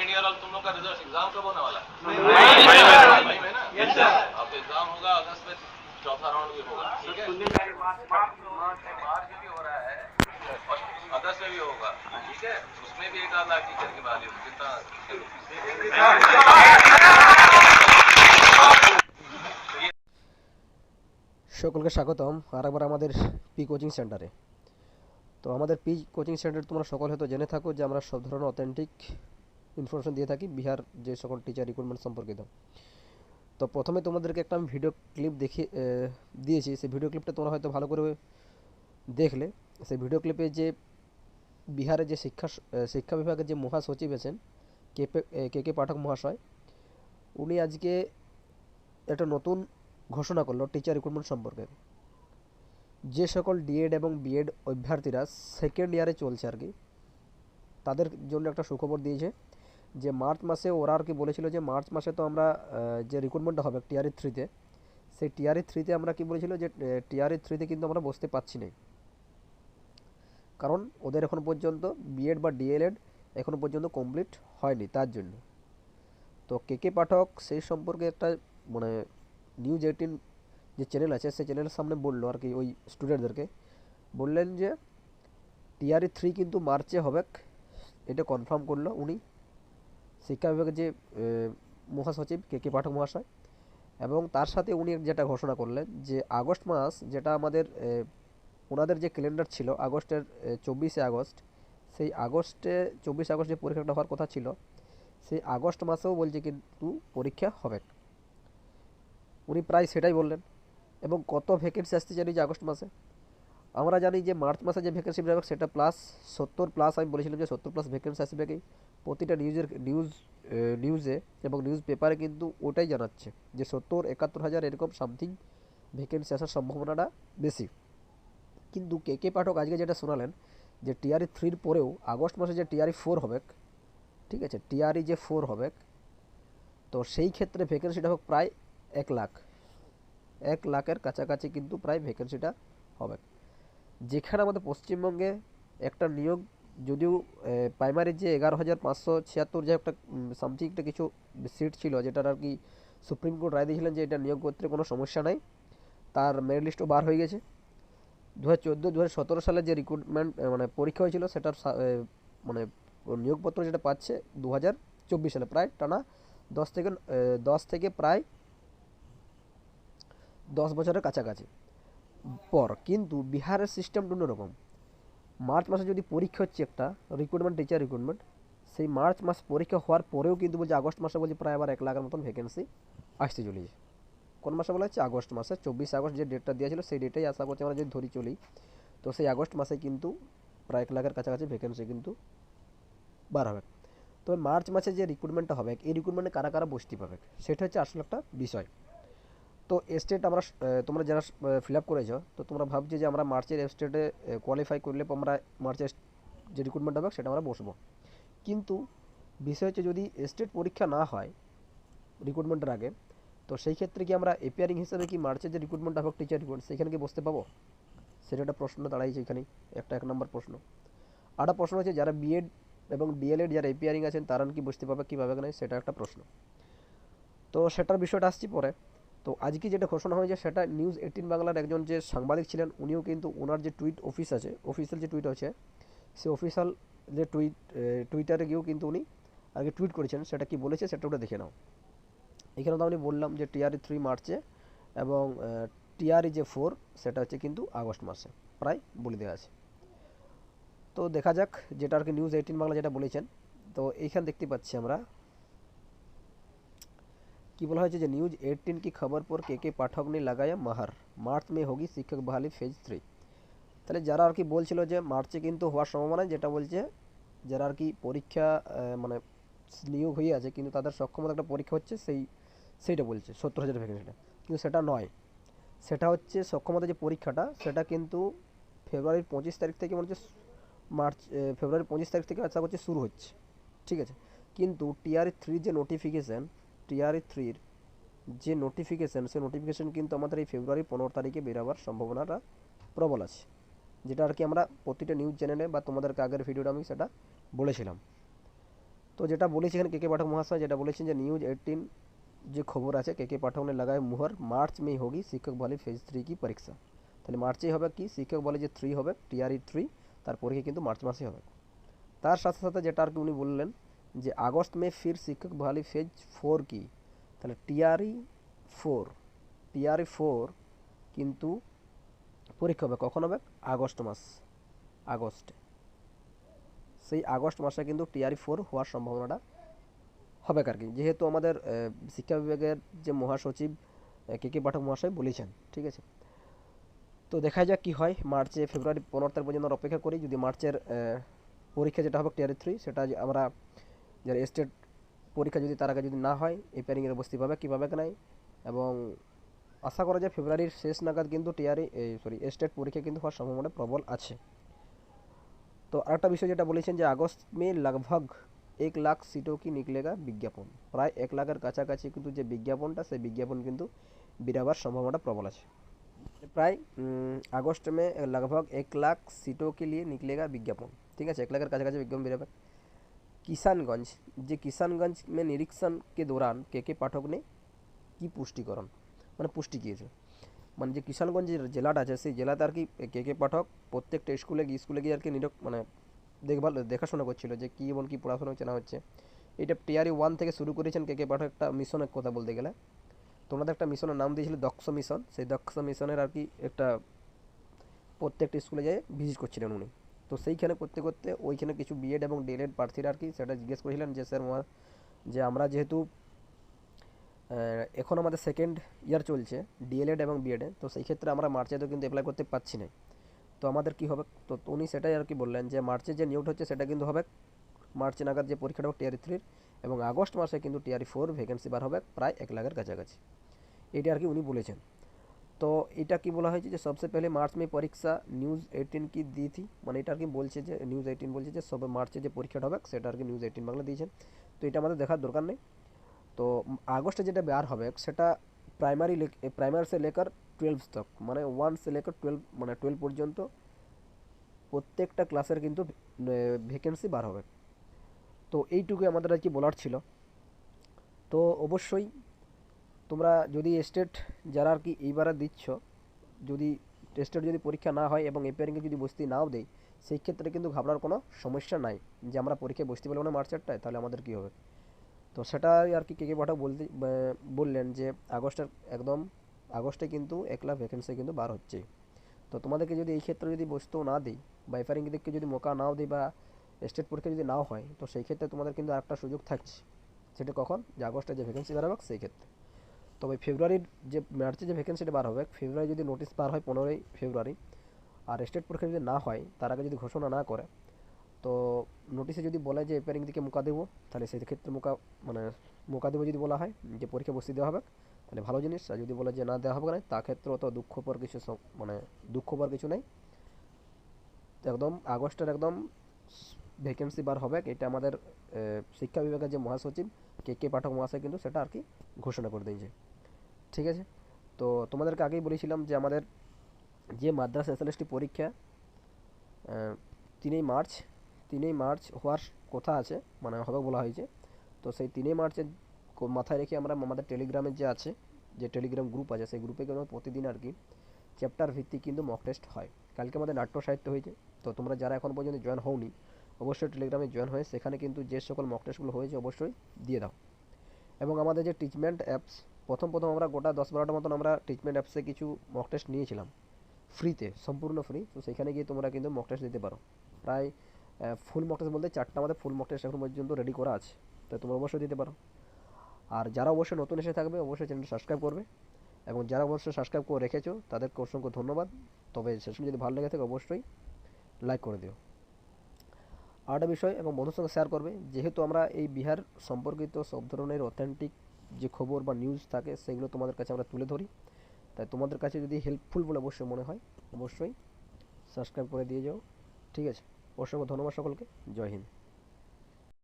Second year और तुम लोग का रिजल्ट एग्जाम कब होने वाला है मई में ना यस सर अब तो एग्जाम होगा अगस्त में चौथा राउंड भी होगा ठीक है मार्च में भी हो रहा है और अगस्त में भी होगा ठीक है उसमें भी एक आध लाख टीचर की बहाली होगी कितना সকলকে স্বাগতম আর একবার আমাদের পি কোচিং সেন্টারে তো আমাদের পি কোচিং সেন্টার তোমরা সকল হয়তো জেনে থাকো যে আমরা সব ধরনের অথেন্টিক ইনফরমেশন দিয়ে থাকি বিহার যে সকল টিচার রিক্রুটমেন্ট সম্পর্কিত। তো প্রথমে তোমাদেরকে একটা আমি ভিডিও ক্লিপ দেখে দিয়েছি। সেই ভিডিও ক্লিপটা তোমরা হয়তো ভালো করে দেখলে। সেই ভিডিও ক্লিপে যে বিহারের যে শিক্ষা শিক্ষা বিভাগের যে মহাসচিব আছেন, কে কে কে পাঠক মহাশয়, উনি আজকে একটা নতুন ঘোষণা করল টিচার রিক্রুটমেন্ট সম্পর্কে। যে সকল ডিএড এবং বিএড অভ্যর্থীরা সেকেন্ড ইয়ারে চলছে আর কি, তাদের জন্য একটা সুখবর দিয়েছে। যে মার্চ মাসে ওরা আর কি বলেছিল যে মার্চ মাসে তো আমরা যে রিক্রুটমেন্টটা হবে টিআরই থ্রিতে সেই টিআরই থ্রিতে আমরা কি বলেছিল যে টিআরই থ্রিতে কিন্তু আমরা বসতে পাচ্ছি না কারণ ওদের এখন পর্যন্ত বিএড বা ডিএলএড এখনও পর্যন্ত কমপ্লিট হয়নি তার জন্য। তো কে কে পাঠক সেই সম্পর্কে একটা মানে নিউজ এইটিন যে চ্যানেল আছে, সেই চ্যানেলের সামনে বলল আর কি ওই স্টুডেন্টদেরকে বললেন যে টিআরই থ্রি কিন্তু মার্চে হবে, এটা কনফার্ম করল উনি। শিক্ষা বিভাগের যে মহাসচিব কে কে পাঠক মহাশয় এবং তার সাথে উনি যেটা ঘোষণা করলেন যে, আগস্ট মাস যেটা আমাদের ওনাদের যে ক্যালেন্ডার ছিল আগস্টের চব্বিশে আগস্ট, সেই আগস্টে, চব্বিশ আগস্ট যে পরীক্ষাটা হওয়ার কথা ছিল, সেই আগস্ট মাসেও বলছে কিন্তু পরীক্ষা হবে উনি প্রায় সেটাই বললেন এবং কত ভ্যাকেন্সি আসতে জানি যে আগস্ট মাসে। আমরা জানি যে মার্চ মাসে যে ভ্যাকেন্সি বেরোবে সেটা প্লাস সত্তর প্লাস আমি বলেছিলাম যে সত্তর প্লাস ভ্যাকেন্সি আসবে কি প্রতিটা নিউজের নিউজ নিউজে এবং নিউজ পেপারে কিন্তু ওটাই জানাচ্ছে যে সত্তর, একাত্তর হাজার এরকম সামথিং ভ্যাকেন্সি আসার সম্ভাবনাটা বেশি। কিন্তু কে কে পাঠক আজকে যেটা শোনালেন যে টিআরই থ্রির পরেও আগস্ট মাসে যে টিআরই ফোর হবে, ঠিক আছে টিআরই যে ফোর হবে, তো সেই ক্ষেত্রে ভ্যাকেন্সিটা হোক প্রায় এক লাখ। এক লাখের কাছাকাছি কিন্তু প্রায় ভ্যাকেন্সিটা হবে। যেখানে আমাদের পশ্চিমবঙ্গে একটা নিয়োগ যদিও প্রাইমারির যে এগারো হাজার পাঁচশো ছিয়াত্তর যে একটা সামথিং একটা কিছু সিট ছিল, যেটার আর কি সুপ্রিম কোর্ট রায় দিয়েছিলেন যে এটা নিয়োগ করতে কোনো সমস্যা নাই। তার মেরিট লিস্টও বার হয়ে গেছে। দু হাজার চোদ্দ দু হাজার সতেরো সালে যে রিক্রুটমেন্ট মানে পরীক্ষা হয়েছিল, সেটার মানে নিয়োগপত্র যেটা পাচ্ছে দু হাজার চব্বিশ সালে, প্রায় টানা দশ থেকে দশ থেকে প্রায় দশ বছরের কাছাকাছি। পর, কিন্তু বিহারের সিস্টেমটা অন্যরকম। মার্চ মাসে যদি পরীক্ষা হচ্ছে একটা রিক্রুটমেন্ট টিচার রিক্রুটমেন্ট সেই মার্চ মাস পরীক্ষা হওয়ার পরেও কিন্তু বলছে আগস্ট মাসে বলছে প্রায় আবার এক লাখের মতন ভ্যাকেন্সি আসতে চলেছে। কোন মাসে বলা হচ্ছে? আগস্ট মাসে। চব্বিশ আগস্ট যে ডেটটা দিয়েছিল সেই ডেটেই আশা করছি আমরা যদি ধরি চলি, তো সেই আগস্ট মাসে কিন্তু প্রায় এক লাখের কাছাকাছি ভ্যাকেন্সি কিন্তু বার হবে। তবে মার্চ মাসে যে রিক্রুটমেন্টটা হবে, এই রিক্রুটমেন্টে কারা কারা বসতে পাবে? সেটা হচ্ছে আসলে একটা বিষয়। তো স্টেট আমরা তোমরা যারা ফিল আপ করেছ, তো তোমরা ভাবছ যে আমরা মার্চের স্টেটে কোয়ালিফাই করলে আমরা মার্চের যে রিক্রুটমেন্ট হবে সেটা আমরা বসবো। কিন্তু বিষয় হচ্ছে যদি স্টেট পরীক্ষা না হয় রিক্রুটমেন্টের আগে, তো সেই ক্ষেত্রে কি আমরা এপিয়ারিং হিসেবে কি মার্চের যে রিক্রুটমেন্ট হবে টিচার রিক্রুটমেন্ট সেখানে কি বসতে পাবো? সেটা একটা প্রশ্ন দাঁড়াইছে এখানে একটা এক নম্বর প্রশ্ন। আর একটা প্রশ্ন হচ্ছে যারা বিএড এবং ডিএলএড যারা এপিয়ারিং আছেন, তারা কি বসতে পাবে কীভাবে না, সেটা একটা প্রশ্ন। তো সেটার বিষয়টা আসছি পরে। তো আজকে যেটা ঘোষণা হয়েছে সেটা নিউজ এইটিন বাংলার একজন যে সাংবাদিক ছিলেন, উনিও কিন্তু ওনার যে টুইট অফিস আছে অফিসিয়াল যে টুইট আছে, সে অফিসিয়াল যে টুইট টুইটারে গিয়েও কিন্তু উনি আগে টুইট করেছেন, সেটা কি বলেছে সেটা ওটা দেখে নাও। এখানে তো আমি বললাম যে টিআরই থ্রি মার্চে এবং টিআরই যে ফোর সেটা হচ্ছে কিন্তু আগস্ট মাসে, প্রায় বলে দেওয়া আছে। তো দেখা যাক, যেটা আর কি নিউজ এইটিন বাংলা যেটা বলেছেন, তো এইখানে দেখতে পাচ্ছি আমরা কি বলা হয়েছে যে নিউজ एटीन की खबर पर के के पाठक ने लगाया माहर मार्च में होगी শিক্ষক বহালি ফেজ থ্রি তাহলে যারা আর কি বলছিল যে মার্চে কিন্তু হওয়ার সম্ভাবনা যেটা বলছে যারা আর কি পরীক্ষা আহ, মানে নিয়োগ হয়ে আছে কিন্তু তাদের সক্ষমতা একটা পরীক্ষা হচ্ছে সেই সেইটা বলছে সত্তর হাজার ভ্যাকেন্সিটা কিন্তু সেটা নয় সেটা হচ্ছে সক্ষমতা যে পরীক্ষাটা সেটা কিন্তু ফেব্রুয়ারির পঁচিশ তারিখ থেকে মনে হচ্ছে মার্চ এ, ফেব্রুয়ারির পঁচিশ তারিখ থেকে আশা করছি শুরু হচ্ছে ঠিক আছে কিন্তু টিআরই থ্রি যে নোটিফিকেশান টিআরই থ্রির যে নোটিফিকেশান সেই নোটিফিকেশান কিন্তু আমাদের এই ফেব্রুয়ারি পনেরো তারিখে বেরোবার সম্ভাবনাটা প্রবল আছে যেটা আর কি আমরা প্রতিটা নিউজ চ্যানেলে বা তোমাদেরকে আগের ভিডিওটা আমি সেটা বলেছিলাম তো তো যেটা বলেছি এখানে কে কে পাঠক মহাশয় যেটা বলেছেন যে নিউজ এইটিন যে খবর আছে কে কে পাঠক ने लगाए मुहर मार्च में ही होगी শিক্ষক বলে ফেজ থ্রি কি পরীক্ষা তাহলে মার্চেই হবে কি শিক্ষক বলে যে থ্রি হবে টিআরই থ্রি তার পরীক্ষা কিন্তু মার্চ মাসে হবে তার সাথে সাথে যেটা আর কি উনি বললেন যে আগস্ট মে ফির শিক্ষক বহালি ফেজ ফোর কি? তাহলে টিআরই ফোর টিআরই ফোর কিন্তু পরীক্ষা হবে কখন হবে? আগস্ট মাস, আগস্টে। সেই আগস্ট মাসে কিন্তু টিআরই ফোর হওয়ার সম্ভাবনাটা হবে আর কি যেহেতু আমাদের শিক্ষা বিভাগের যে মহাসচিব কে কে পাঠক মহাশয় বলেছেন, ঠিক আছে? তো দেখা যাক কি হয়। মার্চে ফেব্রুয়ারি পনেরো তারিখ পর্যন্ত অপেক্ষা করি। যদি মার্চের পরীক্ষা যেটা হবে টিআরই থ্রি, সেটা আমরা যারা স্টেট পরীক্ষা যদি তার আগে যদি না হয় এই প্যারিংয়ের বসতে পাবে কী পাবে কি নাই এবং আশা করা যায় ফেব্রুয়ারির শেষ নাগাদ কিন্তু টিআরই সরি স্টেট পরীক্ষা কিন্তু হওয়ার সম্ভাবনা প্রবল আছে তো আরেকটা বিষয় যেটা বলেছেন যে আগস্ট মে লগভগ এক লাখ সিটও কি নিকলেগা বিজ্ঞাপন প্রায় এক লাখের কাছাকাছি কিন্তু যে বিজ্ঞাপনটা সেই বিজ্ঞাপন কিন্তু বেরাবার সম্ভাবনা প্রবল আছে প্রায় উম, আগস্ট মে लगभग एक लाख सीटों के लिए निकलेगा विज्ञापन ঠিক আছে এক লাখের কাছাকাছি বিজ্ঞাপন বেরোবে কিষানগঞ্জ যে কিষানগঞ্জ মে নিরীক্ষণ के दौरान কে কে পাঠক ने কি পুষ্টিকরণ মানে পুষ্টি দিয়েছে মানে যে কিষানগঞ্জ যে জেলাটা আছে সেই জেলাতে আর কি কে কে পাঠক প্রত্যেকটা স্কুলে গিয়ে স্কুলে গিয়ে আর কি নিরক মানে দেখভাল দেখাশোনা করছিল যে কী এবং কী পড়াশোনা হচ্ছে না হচ্ছে এটা টিআরই ওয়ান থেকে শুরু করেছেন কে কে পাঠক একটা মিশনের কথা বলতে গেলে তোমাদের একটা মিশনের নাম দিয়েছিল দক্ষ মিশন সেই দক্ষ মিশনের আর কি একটা প্রত্যেকটা স্কুলে যেয়ে ভিজিট করছিলেন উনি তো সেইখানে করতে করতে ওইখানে কিছু বিএড এবং ডিএলএড প্রার্থীরা আর কি সেটা জিজ্ঞেস করেছিলেন যে, স্যার যে আমরা যেহেতু এখন আমাদের সেকেন্ড ইয়ার চলছে ডিএলএড এবং বিএডে তো সেই ক্ষেত্রে আমরা মার্চে তো কিন্তু অ্যাপ্লাই করতে পারছি না তো আমাদের কি হবে? তো উনি সেটাই আর কি বললেন যে মার্চে যে নিয়োগ হচ্ছে সেটা কিন্তু হবে মার্চে নাগাদ যে পরীক্ষাটা হবে টিআরই থ্রির এবং আগস্ট মাসে কিন্তু টিআরই ফোর ভ্যাকেন্সি বার হবে প্রায় এক লাখের কাছাকাছি। এটা আর কি উনি বলেছেন। তো এটা কি বলা হয়েছে যে সবসে পহলে মার্চ में পরীক্ষা নিউজ এইটিন কি दी थी মানে এটা আর কি বলছে যে নিউজ এইটিন বলছে যে সবে মার্চে যে পরীক্ষাটা হবে সেটা আর কি নিউজ এইটিন বাংলা দিয়েছেন তো এটা আমাদের দেখার দরকার নেই তো আগস্টে যেটা বার হবে সেটা প্রাইমারি প্রাইমারি से लेकर টুয়েলভ तक মানে ওয়ান से लेकर টুয়েলভ মানে টুয়েলভ পর্যন্ত প্রত্যেকটা ক্লাসের কিন্তু ভ্যাকেন্সি বার হবে তো এইটুকুই আমাদের আর কি বলার ছিল তো অবশ্যই তোমরা যদি স্টেট যারা আর কি এইবারে দিচ্ছ, যদি টেস্টের যদি পরীক্ষা না হয় এবং এপিয়ারিংয়ে যদি বসতে নাও দেয় সেই ক্ষেত্রে কিন্তু ঘাবড়ার কোনো সমস্যা নাই। যে আমরা পরীক্ষায় বসতে পারব না মার্চেরটায় তাহলে আমাদের কী হবে? তো সেটাই আর কি কে কে পাঠক বলতে বললেন যে আগস্টের একদম, আগস্টে কিন্তু একলা ভ্যাকেন্সি কিন্তু বার হচ্ছে। তো তোমাদেরকে যদি এই ক্ষেত্রে যদি বসতেও না দিই, বা এফআরিংদেরকে যদি মোকা নাও দিই বা স্টেট পরীক্ষা যদি নাও হয়, তো সেই ক্ষেত্রে তোমাদের কিন্তু আরেকটা সুযোগ থাকছে। সেটা কখন? যে আগস্টে যে ভ্যাকেন্সি বার হবে সেই ক্ষেত্রে। তবে ফেব্রুয়ারির যে মার্চে যে ভ্যাকেন্সিটা বার হবে, ফেব্রুয়ারি যদি নোটিশ বার হয় পনেরোই ফেব্রুয়ারি, আর স্টেট পরীক্ষা যদি না হয়, তার আগে যদি ঘোষণা না করে, তো নোটিশে যদি বলে যে এপারিং দিকে মোকা দেবো, তাহলে সেই ক্ষেত্রে মোকা মানে মোকা দেবো যদি বলা হয়, যে পরীক্ষা বসিয়ে দেওয়া হবে, তাহলে ভালো জিনিস। আর যদি বলে যে না দেওয়া হবে না তা ক্ষেত্রে অত দুঃখ পর কিছু মানে দুঃখ পর কিছু নেই। একদম আগস্টের একদম ভ্যাকেন্সি বার হবে, এটা আমাদের শিক্ষা বিভাগের যে মহাসচিব, কে কে পাঠক মহাশয় কিন্তু সেটা আর কি ঘোষণা করে দিয়েছে। ঠিক আছে? তো তোমাদেরকে আগেই বলেছিলাম যে আমাদের যে মাদ্রাস এসএলএসটি পরীক্ষা তিনই মার্চ তিনই মার্চ হওয়ার কথা আছে মানে হবে বলা হয়েছে। তো সেই তিনই মার্চের মাথায় রেখে আমরা আমাদের টেলিগ্রামের যে আছে, যে টেলিগ্রাম গ্রুপ আছে, সেই গ্রুপে কিন্তু প্রতিদিন আর কি চ্যাপ্টার ভিত্তিক কিন্তু মক টেস্ট হয়। কালকে আমাদের নাট্য সাহিত্য হয়েছে, তো তোমরা যারা এখন পর্যন্ত জয়েন হওনি, অবশ্যই টেলিগ্রামে জয়েন হয়ে সেখানে কিন্তু যে সকল মক টেস্টগুলো হয়েছে অবশ্যই দিয়ে দাও। এবং আমাদের যে ট্রিটমেন্ট অ্যাপস প্রথম প্রথম আমরা গোটা দশ বারোটা মতন আমরা ট্রিটমেন্ট অ্যাপসে কিছু মক টেস্ট নিয়েছিলাম। ফ্রিতে সম্পূর্ণ ফ্রি তো সেখানে গিয়ে তোমরা কিন্তু মক টেস্ট দিতে পারো। প্রায় ফুল মক টেস্ট বলতে চারটা আমাদের ফুল মক টেস্ট এখন পর্যন্ত রেডি করা আছে। তো তোমরা অবশ্যই দিতে পারো। আর যারা অবশ্যই নতুন এসে থাকবে, অবশ্যই চ্যানেলটা সাবস্ক্রাইব করবে। এবং যারা অবশ্যই সাবস্ক্রাইব করে রেখেছো, তাদেরকে অসংখ্য ধন্যবাদ। তবে সেশন যদি ভালো লেগে থাকে, অবশ্যই লাইক করে দিও। আরেকটা বিষয়, এবং বন্ধুর সঙ্গে শেয়ার করবে, যেহেতু আমরা এই বিহার সম্পর্কিত সব ধরনের অথেন্টিক যে খবর বা নিউজ থাকে, সেগুলো তোমাদের কাছে আমরা তুলে ধরি। তাই তোমাদের কাছে যদি হেল্পফুল বলে অবশ্যই মনে হয়, অবশ্যই সাবস্ক্রাইব করে দিয়ে যাও। ঠিক আছে? অসংখ্য ধন্যবাদ সকলকে। জয় হিন্দ।